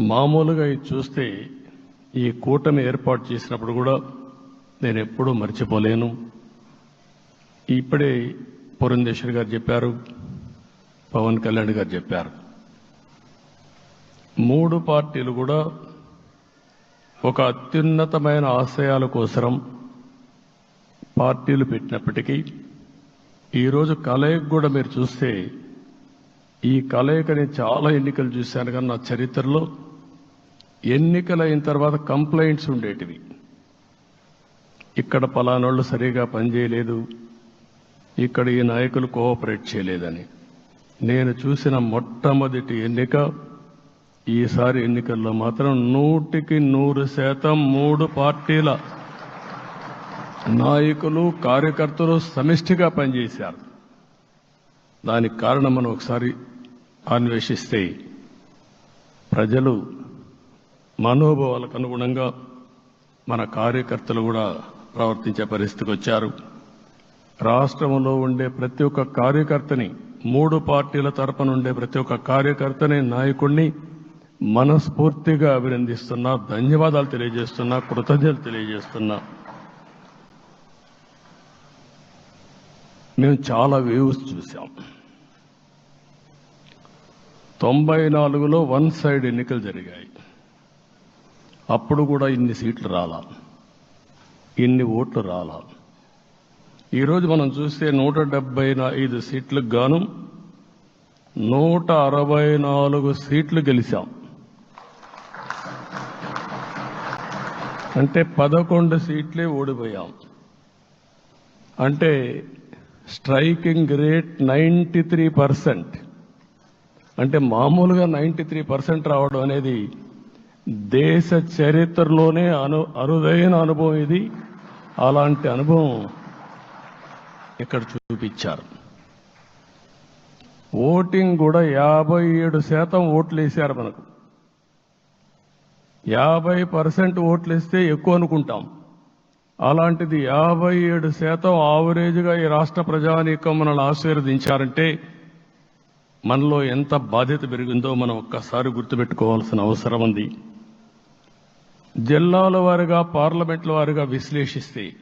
మామూలుగా ఇది చూస్తే ఈ కూటమి ఏర్పాటు చేసినప్పుడు కూడా నేను ఎప్పుడూ మర్చిపోలేను. ఇప్పుడే పురంధేశ్వరి గారు చెప్పారు పవన్ కళ్యాణ్ గారు చెప్పారు. మూడు పార్టీలు కూడా ఒక అత్యున్నతమైన ఆశయాల కోసరం పార్టీలు పెట్టినప్పటికీ ఈరోజు కలయిక కూడా మీరు చూస్తే ఈ కలయికని చాలా ఎన్నికలు చూశాను కానీ నా చరిత్రలో ఎన్నికలు అయిన తర్వాత కంప్లైంట్స్ ఉండేటివి. ఇక్కడ పలానోళ్ళు సరిగా పనిచేయలేదు. ఇక్కడ ఈ నాయకులు కోఆపరేట్ చేయలేదని. నేను చూసిన మొట్టమొదటి ఎన్నిక ఈసారి ఎన్నికల్లో మాత్రం నూటికి నూరు శాతం మూడు పార్టీల నాయకులు కార్యకర్తలు సమిష్టిగా పనిచేశారు. దానికి కారణం మనం ఒకసారి అన్వేషిస్తే ప్రజలు మనోభావాలకు అనుగుణంగా మన కార్యకర్తలు కూడా ప్రవర్తించే పరిస్థితికి వచ్చారు. రాష్ట్రంలో ఉండే ప్రతి ఒక్క కార్యకర్తని మూడు పార్టీల తరపున ఉండే ప్రతి ఒక్క కార్యకర్తని నాయకుడిని మనస్ఫూర్తిగా అభినందిస్తున్నా ధన్యవాదాలు తెలియజేస్తున్నా కృతజ్ఞతలు తెలియజేస్తున్నా. మేము చాలా వేవ్స్ చూసాం తొంభై నాలుగులో వన్ సైడ్ ఎన్నికలు జరిగాయి. అప్పుడు కూడా ఇన్ని సీట్లు రాలా. ఇన్ని ఓట్లు రాలా. ఈరోజు మనం చూస్తే నూట డెబ్బై ఐదు సీట్లకు గాను నూట అరవై నాలుగు సీట్లు గెలిచాం. అంటే పదకొండు సీట్లే ఓడిపోయాం. అంటే striking rate ninety three percent. అంటే మామూలుగా నైంటీ త్రీ పర్సెంట్ రావడం అనేది దేశ చరిత్రలోనే అను అరుదైన అనుభవం ఇది. అలాంటి అనుభవం ఇక్కడ చూపించారు. ఓటింగ్ కూడా యాభై ఏడు శాతం ఓట్లు వేశారు మనకు. యాభై పర్సెంట్ ఓట్లు వేస్తే ఎక్కువ అనుకుంటాం. అలాంటిది యాభై ఏడు శాతం ఆవరేజ్గా ఈ రాష్ట్ర ప్రజానీకం మనల్ని ఆశీర్వదించారంటే మనలో ఎంత బాధ్యత పెరిగిందో మనం ఒక్కసారి గుర్తుపెట్టుకోవాల్సిన అవసరం ఉంది. జిల్లాల వారుగా పార్లమెంట్ల వారుగా విశ్లేషిస్తే